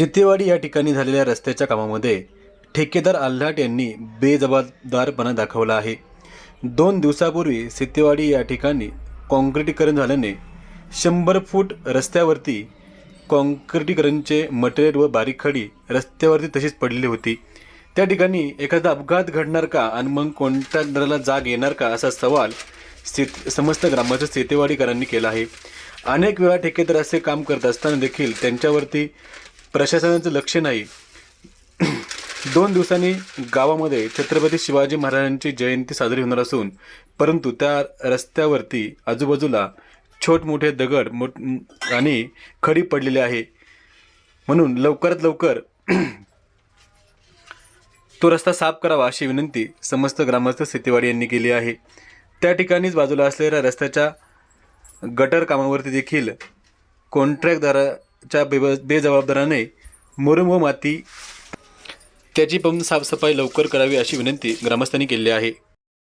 सितेवाडी या ठिकाणी झालेल्या रस्त्याच्या कामामध्ये ठेकेदार आल्हाट यांनी बेजबाबदारपणा दाखवला आहे. दोन दिवसापूर्वी सितेवाडी या ठिकाणी काँक्रिटीकरण झाल्याने शंभर फूट रस्त्यावरती काँक्रिटीकरणचे मटेरियल व बारीक खडी रस्त्यावरती तशीच पडलेली होती. त्या ठिकाणी एखादा अपघात घडणार का आणि मग कॉन्ट्रॅक्टरला जाग येणार का असा सवाल स्थित समस्त ग्रामाच्या सेतेवाडीकरांनी केला आहे. अनेक वेळा ठेकेदार असे काम करत असताना देखील त्यांच्यावरती प्रशासनाचं लक्ष नाही. दोन दिवसांनी गावामध्ये छत्रपती शिवाजी महाराजांची जयंती साजरी होणार असून परंतु त्या रस्त्यावरती आजूबाजूला छोट मोठे दगड मोठ आणि खडी पडलेली आहे. म्हणून लवकरात लवकर तो रस्ता साफ करावा अशी विनंती समस्त ग्रामस्थ सेतेवाडी यांनी केली आहे. त्या ठिकाणीच बाजूला असलेल्या रस्त्याच्या गटर कामावरती देखील च्या बेब बेजबाबदाराने मुरुम व माती त्याची पण साफसफाई लवकर करावी अशी विनंती ग्रामस्थांनी केली आहे.